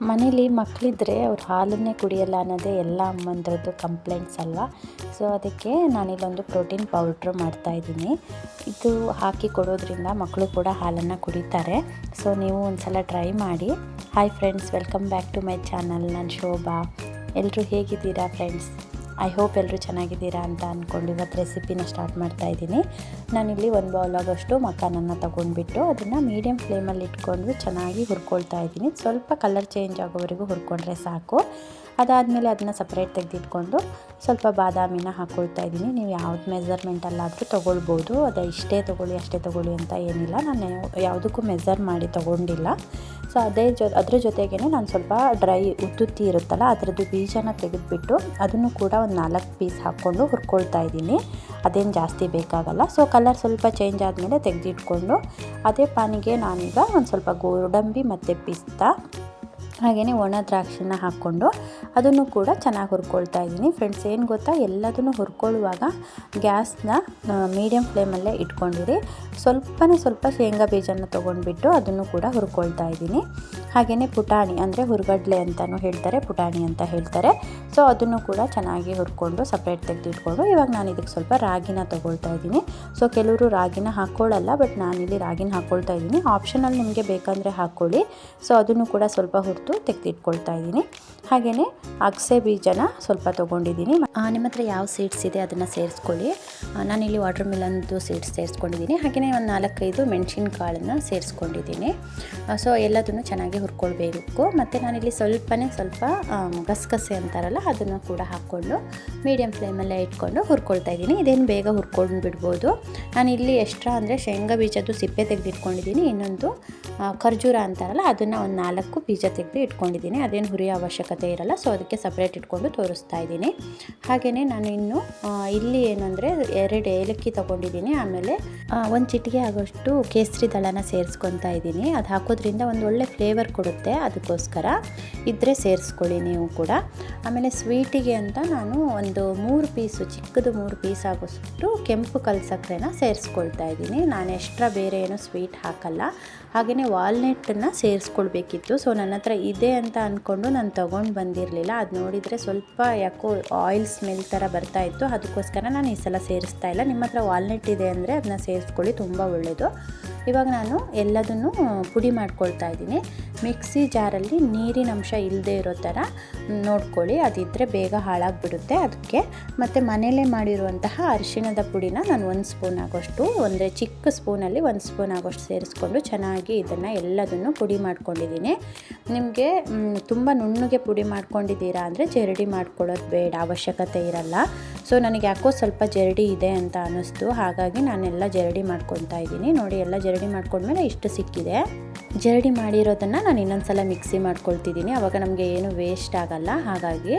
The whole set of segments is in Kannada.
ಮನೇಲಿ ಮಕ್ಕಳಿದ್ರೆ ಅವ್ರು ಹಾಲನ್ನೇ ಕುಡಿಯಲ್ಲ ಅನ್ನೋದೇ ಎಲ್ಲ ಅಮ್ಮಂದ್ರದ್ದು ಕಂಪ್ಲೇಂಟ್ಸ್ ಅಲ್ವಾ? ಸೊ ಅದಕ್ಕೆ ನಾನಿಲ್ಲೊಂದು ಪ್ರೋಟೀನ್ ಪೌಡ್ರ್ ಮಾಡ್ತಾಯಿದ್ದೀನಿ ಇದು ಹಾಕಿ ಕೊಡೋದ್ರಿಂದ ಮಕ್ಕಳು ಕೂಡ ಹಾಲನ್ನು ಕುಡಿತಾರೆ. ಸೊ ನೀವು ಒಂದ್ಸಲ ಟ್ರೈ ಮಾಡಿ. Hi friends welcome back to my channel ನಾನು ಶೋಭಾ. ಎಲ್ಲರೂ ಹೇಗಿದ್ದೀರಾ ಫ್ರೆಂಡ್ಸ್ ಹೋಪ್ ಎಲ್ಲರೂ ಚೆನ್ನಾಗಿದ್ದೀರಾ ಅಂತ ಅಂದ್ಕೊಂಡು ಇವತ್ತು ರೆಸಿಪಿನ ಸ್ಟಾರ್ಟ್ ಮಾಡ್ತಾ ಇದ್ದೀನಿ. ನಾನಿಲ್ಲಿ ಒಂದು ಬೌಲ್ ಆಗೋಷ್ಟು ಮಕಾನನ್ನು ತೊಗೊಂಡ್ಬಿಟ್ಟು ಅದನ್ನು ಮೀಡಿಯಮ್ ಫ್ಲೇಮಲ್ಲಿ ಇಟ್ಕೊಂಡು ಚೆನ್ನಾಗಿ ಹುರ್ಕೊಳ್ತಾ ಇದ್ದೀನಿ. ಸ್ವಲ್ಪ ಕಲರ್ ಚೇಂಜ್ ಆಗೋವರೆಗೂ ಹುರ್ಕೊಂಡ್ರೆ ಸಾಕು. ಅದಾದಮೇಲೆ ಅದನ್ನು ಸಪ್ರೇಟ್ ತೆಗೆದಿಟ್ಕೊಂಡು ಸ್ವಲ್ಪ ಬಾದಾಮಿನ ಹಾಕ್ಕೊಳ್ತಾ ಇದ್ದೀನಿ. ನೀವು ಯಾವ್ದು ಮೆಸರ್ಮೆಂಟಲ್ಲಾದರೂ ತೊಗೊಳ್ಬೋದು. ಅದು ಇಷ್ಟೇ ತೊಗೊಳ್ಳಿ, ಅಷ್ಟೇ ತೊಗೊಳ್ಳಿ ಅಂತ ಏನಿಲ್ಲ. ನಾನು ಯಾವುದಕ್ಕೂ ಮೆಸರ್ ಮಾಡಿ ತೊಗೊಂಡಿಲ್ಲ. ಸೊ ಅದೇ ಜೊ, ಅದ್ರ ಜೊತೆಗೇ ನಾನು ಸ್ವಲ್ಪ ಡ್ರೈ ಉತ್ತುತ್ತಿ ಇರುತ್ತಲ್ಲ, ಅದರದ್ದು ಬೀಜನ ತೆಗೆದುಬಿಟ್ಟು ಅದನ್ನು ಕೂಡ ಒಂದು ನಾಲ್ಕು ಪೀಸ್ ಹಾಕ್ಕೊಂಡು ಹುರ್ಕೊಳ್ತಾ ಇದ್ದೀನಿ. ಅದೇನು ಜಾಸ್ತಿ ಬೇಕಾಗಲ್ಲ. ಸೊ ಕಲರ್ ಸ್ವಲ್ಪ ಚೇಂಜ್ ಆದಮೇಲೆ ತೆಗೆದಿಟ್ಕೊಂಡು ಅದೇ ಪಾನಿಗೆ ನಾನೀಗ ಒಂದು ಸ್ವಲ್ಪ ಗೋಡಂಬಿ ಮತ್ತು ಪಿಸ್ತಾ ಹಾಗೆಯೇ ಒಣ ದ್ರಾಕ್ಷಿನ ಹಾಕ್ಕೊಂಡು ಅದನ್ನು ಕೂಡ ಚೆನ್ನಾಗಿ ಹುರ್ಕೊಳ್ತಾ ಇದ್ದೀನಿ. ಫ್ರೆಂಡ್ಸ್ ಏನು ಗೊತ್ತಾ? ಎಲ್ಲದನ್ನು ಹುರ್ಕೊಳ್ಳುವಾಗ ಗ್ಯಾಸ್ನ ಮೀಡಿಯಮ್ ಫ್ಲೇಮಲ್ಲೇ ಇಟ್ಕೊಂಡಿರಿ. ಸ್ವಲ್ಪನೇ ಸ್ವಲ್ಪ ಶೇಂಗಾ ಬೀಜನ ತೊಗೊಂಡ್ಬಿಟ್ಟು ಅದನ್ನು ಕೂಡ ಹುರ್ಕೊಳ್ತಾ ಇದ್ದೀನಿ. ಹಾಗೆಯೇ ಪುಟಾಣಿ, ಅಂದರೆ ಹುರ್ಗಡ್ಲೆ ಅಂತಲೂ ಹೇಳ್ತಾರೆ, ಪುಟಾಣಿ ಅಂತ ಹೇಳ್ತಾರೆ. ಸೊ ಅದನ್ನು ಕೂಡ ಚೆನ್ನಾಗಿ ಹುರ್ಕೊಂಡು ಸಪ್ರೇಟ್ ತೆಗೆದಿಟ್ಕೊಂಡು ಇವಾಗ ನಾನು ಇದಕ್ಕೆ ಸ್ವಲ್ಪ ರಾಗಿನ ತೊಗೊಳ್ತಾ ಇದ್ದೀನಿ. ಸೊ ಕೆಲವರು ರಾಗಿನ ಹಾಕ್ಕೊಳ್ಳಲ್ಲ ಬಟ್ ನಾನಿಲ್ಲಿ ರಾಗಿನ ಹಾಕ್ಕೊಳ್ತಾ ಇದ್ದೀನಿ. ಆಪ್ಷನಲ್ ನಿಮಗೆ ಬೇಕಂದರೆ ಹಾಕ್ಕೊಳ್ಳಿ ಸೊ ಅದನ್ನು ಕೂಡ ಸ್ವಲ್ಪ ಹುರಿದು ತೆಗೆದಿಟ್ಕೊಳ್ತಾ ಇದ್ದೀನಿ. ಹಾಗೆಯೇ ಅಗಸೆ ಬೀಜನ ಸ್ವಲ್ಪ ತೊಗೊಂಡಿದ್ದೀನಿ. ನಿಮ್ಮ ಹತ್ರ ಯಾವ ಸೀಡ್ಸ್ ಇದೆ ಅದನ್ನು ಸೇರಿಸ್ಕೊಳ್ಳಿ. ನಾನಿಲ್ಲಿ ವಾಟರ್ ಮಿಲನ್ದು ಸೀಡ್ಸ್ ಸೇರಿಸ್ಕೊಂಡಿದ್ದೀನಿ. ಹಾಗೆಯೇ ಒಂದು ನಾಲ್ಕೈದು ಮೆಣಸಿನ ಕಾಳನ್ನು ಸೇರಿಸ್ಕೊಂಡಿದ್ದೀನಿ ಸೊ ಎಲ್ಲದನ್ನು ಚೆನ್ನಾಗಿ ಹುರ್ಕೊಳ್ಬೇಕು. ಮತ್ತು ನಾನಿಲ್ಲಿ ಸ್ವಲ್ಪನೇ ಸ್ವಲ್ಪ ಗಸಗಸೆ ಅಂತಾರಲ್ಲ, ಅದನ್ನು ಕೂಡ ಹಾಕ್ಕೊಂಡು ಮೀಡಿಯಮ್ ಫ್ಲೇಮಲ್ಲೇ ಇಟ್ಕೊಂಡು ಹುರ್ಕೊಳ್ತಾ ಇದ್ದೀನಿ. ಇದೇನು ಬೇಗ ಹುರ್ಕೊಂಡು ಬಿಡ್ಬೋದು. ನಾನು ಇಲ್ಲಿ ಎಕ್ಸ್ಟ್ರಾ ಅಂದರೆ ಶೇಂಗಾ ಬೀಜದ್ದು ಸಿಪ್ಪೆ ತೆಗೆದಿಟ್ಕೊಂಡಿದ್ದೀನಿ. ಇನ್ನೊಂದು ಖರ್ಜೂರ ಅಂತಾರಲ್ಲ, ಅದನ್ನು ಒಂದು ನಾಲ್ಕು ಬೀಜ ತೆಗೆದು ಇಟ್ಕೊಂಡಿದ್ದೀನಿ. ಅದೇನು ಹುರಿಯ ಅವಶ್ಯಕತೆ ಇರಲ್ಲ. ಸೊ ಅದಕ್ಕೆ ಸಪ್ರೇಟ್ ಇಟ್ಕೊಂಡು ತೋರಿಸ್ತಾ ಇದ್ದೀನಿ. ಹಾಗೆಯೇ ನಾನು ಇನ್ನು ಇಲ್ಲಿ ಏನಂದರೆ ಎರಡು ಏಲಕ್ಕಿ ತೊಗೊಂಡಿದ್ದೀನಿ. ಆಮೇಲೆ ಒಂದು ಚಿಟಿಕೆ ಆಗೋಷ್ಟು ಕೇಸರಿ ದಳನ ಸೇರಿಸ್ಕೊತಾ ಇದ್ದೀನಿ. ಅದು ಹಾಕೋದ್ರಿಂದ ಒಂದು ಒಳ್ಳೆ ಫ್ಲೇವರ್ ಕೊಡುತ್ತೆ ಅದಕ್ಕೋಸ್ಕರ. ಇದ್ದರೆ ಸೇರಿಸ್ಕೊಳ್ಳಿ ನೀವು ಕೂಡ. ಆಮೇಲೆ ಸ್ವೀಟಿಗೆ ಅಂತ ನಾನು ಒಂದು ಮೂರು ಪೀಸು ಚಿಕ್ಕದು ಮೂರು ಪೀಸ್ ಆಗೋಷ್ಟು ಕೆಂಪು ಕಲ್ ಸಕ್ಕರೆನ ಸೇರಿಸ್ಕೊಳ್ತಾ ಇದ್ದೀನಿ. ನಾನು ಎಕ್ಸ್ಟ್ರಾ ಬೇರೆ ಏನು ಸ್ವೀಟ್ ಹಾಕಲ್ಲ. ಹಾಗೆಯೇ ವಾಲ್ನೆಟ್ಟನ್ನು ಸೇರಿಸ್ಕೊಳ್ಬೇಕಿತ್ತು. ಸೊ ನನ್ನ ಹತ್ರ ಇದೆ ಅಂತ ಅಂದ್ಕೊಂಡು ನಾನು ತೊಗೊಂಡು ಬಂದಿರಲಿಲ್ಲ. ಅದು ನೋಡಿದರೆ ಸ್ವಲ್ಪ ಯಾಕೋ ಆಯಿಲ್ ಸ್ಮೆಲ್ ಥರ ಬರ್ತಾ ಇತ್ತು. ಅದಕ್ಕೋಸ್ಕರ ನಾನು ಈ ಸಲ ಸೇರಿಸ್ತಾ ಇಲ್ಲ. ನಿಮ್ಮ ಹತ್ರ ವಾಲ್ನೆಟ್ ಇದೆ ಅಂದರೆ ಅದನ್ನ ಸೇರಿಸ್ಕೊಳ್ಳಿ, ತುಂಬ ಒಳ್ಳೆಯದು ಇವಾಗ ನಾನು ಎಲ್ಲದನ್ನು ಪುಡಿ ಮಾಡ್ಕೊಳ್ತಾ ಇದ್ದೀನಿ. ಮಿಕ್ಸಿ ಜಾರಲ್ಲಿ ನೀರಿನ ಅಂಶ ಇಲ್ಲದೆ ಇರೋ ಥರ ನೋಡ್ಕೊಳ್ಳಿ. ಅದಿದ್ದರೆ ಬೇಗ ಹಾಳಾಗಿಬಿಡುತ್ತೆ ಅದಕ್ಕೆ. ಮತ್ತು ಮನೆಯಲ್ಲೇ ಮಾಡಿರುವಂತಹ ಅರಿಶಿಣದ ಪುಡಿನ ನಾನು ಒಂದು ಸ್ಪೂನ್ ಆಗೋಷ್ಟು ಅಂದರೆ ಚಿಕ್ಕ ಸ್ಪೂನಲ್ಲಿ ಒಂದು ಸ್ಪೂನ್ ಆಗೋಷ್ಟು ಸೇರಿಸ್ಕೊಂಡು ಚೆನ್ನಾಗಿ ಇದನ್ನು ಎಲ್ಲದನ್ನು ಪುಡಿ ಮಾಡ್ಕೊಂಡಿದ್ದೀನಿ. ನಿಮಗೆ ತುಂಬ ನುಣ್ಣಗೆ ಪುಡಿ ಮಾಡ್ಕೊಂಡಿದ್ದೀರಾ ಅಂದರೆ ಜರಡಿ ಮಾಡ್ಕೊಳ್ಳೋದು ಬೇಡ, ಅವಶ್ಯಕತೆ ಇರಲ್ಲ. ಸೊ ನನಗೆ ಯಾಕೋ ಸ್ವಲ್ಪ ಜರಡಿ ಇದೆ ಅಂತ ಅನ್ನಿಸ್ತು. ಹಾಗಾಗಿ ನಾನೆಲ್ಲ ಜರಡಿ ಮಾಡ್ಕೊತಾ ಇದ್ದೀನಿ. ನೋಡಿ, ಎಲ್ಲ ಜರಡಿ ಮಾಡ್ಕೊಂಡ್ಮೇಲೆ ಇಷ್ಟು ಸಿಕ್ಕಿದೆ. ಜರಡಿ ಮಾಡಿರೋದನ್ನು ನಾನು ಇನ್ನೊಂದು ಸಲ ಮಿಕ್ಸಿ ಮಾಡ್ಕೊಳ್ತಿದ್ದೀನಿ. ಆವಾಗ ನಮಗೆ ಏನು ವೇಸ್ಟ್ ಆಗಲ್ಲ. ಹಾಗಾಗಿ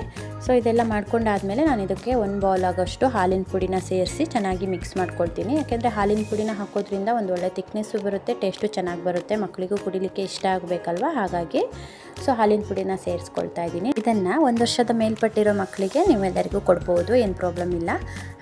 ಸೊ ಇದೆಲ್ಲ ಮಾಡ್ಕೊಂಡಾದಮೇಲೆ ನಾನು ಇದಕ್ಕೆ ಒಂದು ಬೌಲ್ ಆಗೋಷ್ಟು ಹಾಲಿನ ಪುಡಿನ ಸೇರಿಸಿ ಚೆನ್ನಾಗಿ ಮಿಕ್ಸ್ ಮಾಡ್ಕೊಳ್ತೀನಿ. ಯಾಕೆಂದರೆ ಹಾಲಿನ ಪುಡಿನ ಹಾಕೋದ್ರಿಂದ ಒಂದು ಒಳ್ಳೆ ತಿಕ್ನೆಸ್ಸು ಬರುತ್ತೆ ಟೇಸ್ಟು ಚೆನ್ನಾಗಿ ಬರುತ್ತೆ ಮಕ್ಕಳಿಗೂ ಕುಡಿಲಿಕ್ಕೆ ಇಷ್ಟ ಆಗಬೇಕಲ್ವ? ಹಾಗಾಗಿ ಸೊ, ಹಾಲಿನ ಪುಡಿನ ಸೇರಿಸ್ಕೊಳ್ತಾ ಇದ್ದೀನಿ. ಇದನ್ನು ಒಂದು ವರ್ಷದ ಮೇಲ್ಪಟ್ಟಿರೋ ಮಕ್ಕಳಿಗೆ ನೀವೆಲ್ಲರಿಗೂ ಕೊಡ್ಬೋದು, ಏನು ಪ್ರಾಬ್ಲಮ್ ಇಲ್ಲ.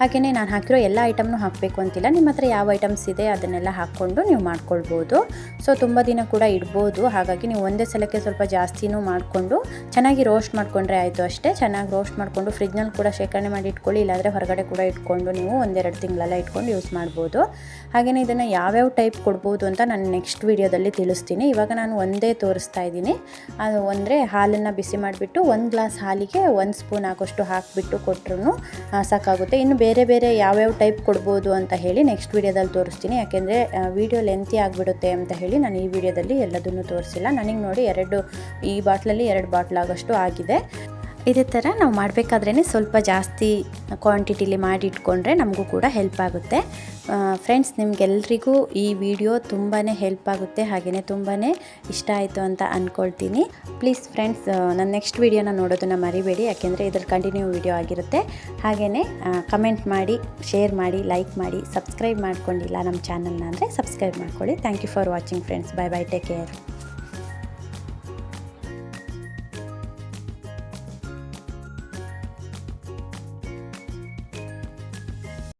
ಹಾಗೆಯೇ ನಾನು ಹಾಕಿರೋ ಎಲ್ಲ ಐಟಮ್ನು ಹಾಕಬೇಕು ಅಂತಿಲ್ಲ. ನಿಮ್ಮ ಹತ್ರ ಯಾವ ಐಟಮ್ಸ್ ಇದೆ ಅದನ್ನೆಲ್ಲ ಹಾಕ್ಕೊಂಡು ನೀವು ಮಾಡ್ಕೊಳ್ಬೋದು. ಸೊ, ತುಂಬ ದಿನ ಕೂಡ ಇಡ್ಬೋದು. ಹಾಗಾಗಿ ನೀವು ಒಂದೇ ಸಲಕ್ಕೆ ಸ್ವಲ್ಪ ಜಾಸ್ತಿನೂ ಮಾಡಿಕೊಂಡು ಚೆನ್ನಾಗಿ ರೋಸ್ಟ್ ಮಾಡಿಕೊಂಡ್ರೆ ಆಯಿತು ಅಷ್ಟೇ. ಚೆನ್ನಾಗಿ ರೋಸ್ಟ್ ಮಾಡಿಕೊಂಡು ಫ್ರಿಜ್ನಲ್ಲಿ ಕೂಡ ಶೇಖರಣೆ ಮಾಡಿ ಇಟ್ಕೊಳ್ಳಿ, ಇಲ್ಲಾಂದರೆ ಹೊರಗಡೆ ಕೂಡ ಇಟ್ಕೊಂಡು ನೀವು ಒಂದೆರಡು ತಿಂಗಳೆಲ್ಲ ಇಟ್ಕೊಂಡು ಯೂಸ್ ಮಾಡ್ಬೋದು. ಹಾಗೆಯೇ ಇದನ್ನು ಯಾವ್ಯಾವ ಟೈಪ್ ಕೊಡ್ಬೋದು ಅಂತ ನಾನು ನೆಕ್ಸ್ಟ್ ವೀಡಿಯೋದಲ್ಲಿ ತಿಳಿಸ್ತೀನಿ. ಇವಾಗ ನಾನು ಒಂದೇ ತೋರಿಸ್ತಾ ಇದ್ದೀನಿ. ಅದು ಅಂದರೆ ಹಾಲನ್ನು ಬಿಸಿ ಮಾಡಿಬಿಟ್ಟು ಒಂದು ಗ್ಲಾಸ್ ಹಾಲಿಗೆ ಒಂದು ಸ್ಪೂನ್ ಹಾಕೋಷ್ಟು ಹಾಕಿಬಿಟ್ಟು ಕೊಟ್ಟರು ಸಾಕಾಗುತ್ತೆ. ಇನ್ನು ಬೇರೆ ಬೇರೆ ಯಾವ್ಯಾವ ಟೈಪ್ ಕೊಡ್ಬೋದು ಅಂತ ಹೇಳಿ ನೆಕ್ಸ್ಟ್ ವೀಡಿಯೋದಲ್ಲಿ ತೋರಿಸ್ತೀನಿ. ಯಾಕೆಂದರೆ ವೀಡಿಯೋ ಲೆಂತಿ ಆಗಿಬಿಡುತ್ತೆ ಅಂತ ಹೇಳಿ ನಾನು ಈ ವಿಡಿಯೋದಲ್ಲಿ ಎಲ್ಲದನ್ನು ತೋರಿಸಿಲ್ಲ. ನನಗೆ ನೋಡಿ ಎರಡು, ಈ ಬಾಟ್ಲಲ್ಲಿ ಎರಡು ಬಾಟ್ಲ್ ಆಗೋಷ್ಟು ಆಗಿದೆ. ಇದೇ ಥರ ನಾವು ಮಾಡಬೇಕಾದ್ರೇ ಸ್ವಲ್ಪ ಜಾಸ್ತಿ ಕ್ವಾಂಟಿಟಿಲಿ ಮಾಡಿ ಇಟ್ಕೊಂಡ್ರೆ ನಮಗೂ ಕೂಡ ಹೆಲ್ಪ್ ಆಗುತ್ತೆ. ಫ್ರೆಂಡ್ಸ್, ನಿಮಗೆಲ್ರಿಗೂ ಈ ವಿಡಿಯೋ ತುಂಬಾ ಹೆಲ್ಪ್ ಆಗುತ್ತೆ ಹಾಗೆಯೇ ತುಂಬಾ ಇಷ್ಟ ಆಯಿತು ಅಂತ ಅಂದ್ಕೊಳ್ತೀನಿ ಪ್ಲೀಸ್ ಫ್ರೆಂಡ್ಸ್ ನನ್ನ ನೆಕ್ಸ್ಟ್ ವೀಡಿಯೋನ ನೋಡೋದನ್ನು ಮರಿಬೇಡಿ, ಯಾಕೆಂದರೆ ಇದ್ರ ಕಂಟಿನ್ಯೂ ವಿಡಿಯೋ ಆಗಿರುತ್ತೆ. ಹಾಗೆಯೇ ಕಮೆಂಟ್ ಮಾಡಿ, ಶೇರ್ ಮಾಡಿ, ಲೈಕ್ ಮಾಡಿ, ಸಬ್ಸ್ಕ್ರೈಬ್ ಮಾಡ್ಕೊಂಡಿಲ್ಲ ನಮ್ಮ ಚಾನಲ್ನ ಅಂದರೆ ಸಬ್ಸ್ಕ್ರೈಬ್ ಮಾಡ್ಕೊಳ್ಳಿ. Thank you for watching friends. Bye bye take care.